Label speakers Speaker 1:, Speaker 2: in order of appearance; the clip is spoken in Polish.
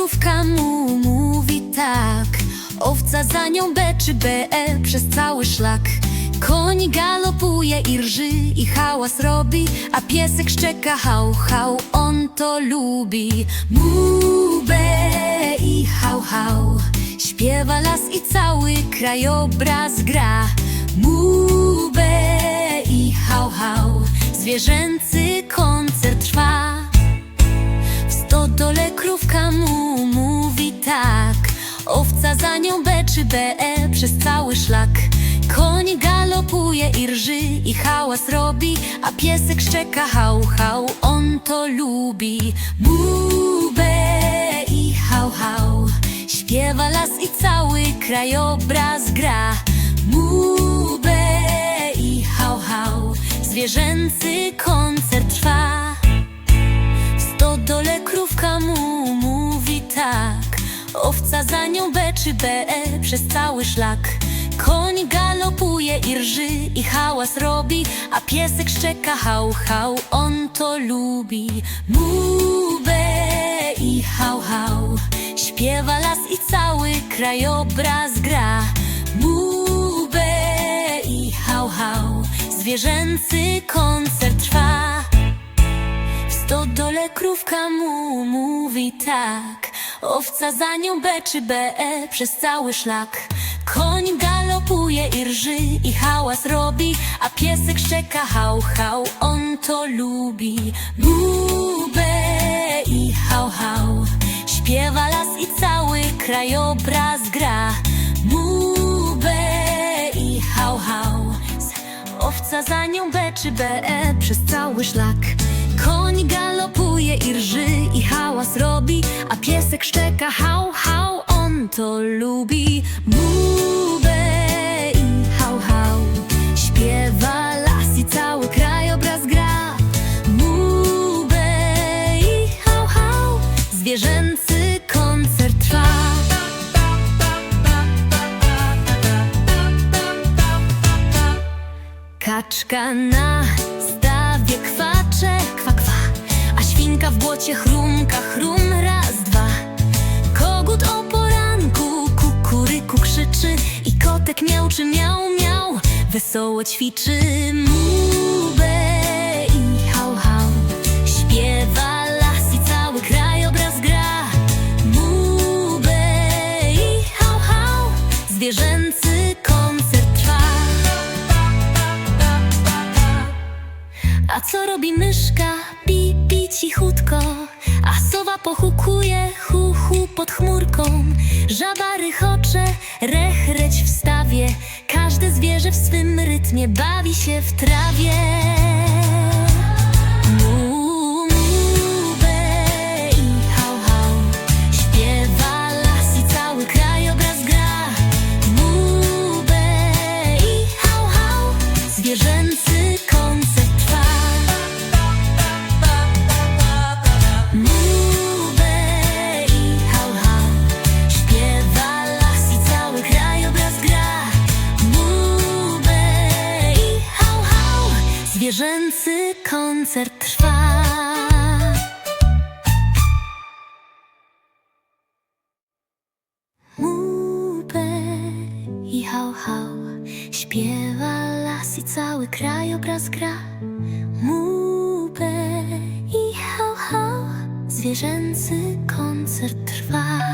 Speaker 1: Krówka mu mówi tak. Owca za nią B czy BE przez cały szlak. Koń galopuje i rży i hałas robi A piesek szczeka hał hał, on to lubi. Mu be i hał hał. Śpiewa las i cały krajobraz gra. Mu be i hał hał. Zwierzęcy koncert trwa. W stodole krówka mu za nią B czy BE przez cały szlak. Koń galopuje i rży i hałas robi A piesek szczeka hał, hał, on to lubi. Bu, be i hał, hał. Śpiewa las i cały krajobraz gra. Mu, be i hał, hał. Zwierzęcy koncert trwa Za nią B czy BE przez cały szlak. Koń galopuje i rży i hałas robi A piesek szczeka hał, hał, on to lubi. Mu, be i hał, hał. Śpiewa las i cały krajobraz gra. Mu, be i hał, hał. Zwierzęcy koncert trwa. W stodole krówka mu mówi tak Owca za nią B czy BE przez cały szlak. Koń galopuje i rży i hałas robi A piesek szczeka hał, hał, on to lubi. Bu, be i hał, hał. Śpiewa las i cały krajobraz gra. Mu, be i hał, hał. Owca za nią B czy BE przez cały szlak. Koń galopuje szczeka hał, hał, on to lubi. Mu, be i hał, hał. Śpiewa las i cały krajobraz gra. Mu, be i hał, hał. Zwierzęcy koncert trwa. Kaczka na stawie kwacze, kwa, kwa. A świnka w błocie chrumka, chrum, miauczy, miał, miał Wesoło ćwiczy mu, be i hał, hał. Śpiewa las i cały krajobraz gra Mu, be i hał, hał. Zwierzęcy koncert trwa. A co robi myszka? Pi, pi cichutko. A sowa pochukuje hu, hu pod chmurką. Żaba rychocze, rechreć w stawie Każde zwierzę w swym rytmie bawi się w trawie Zwierzęcy koncert trwa. Mu, be i hał, hał Śpiewa las i cały krajobraz gra. Mu, be i hał, hał Zwierzęcy koncert trwa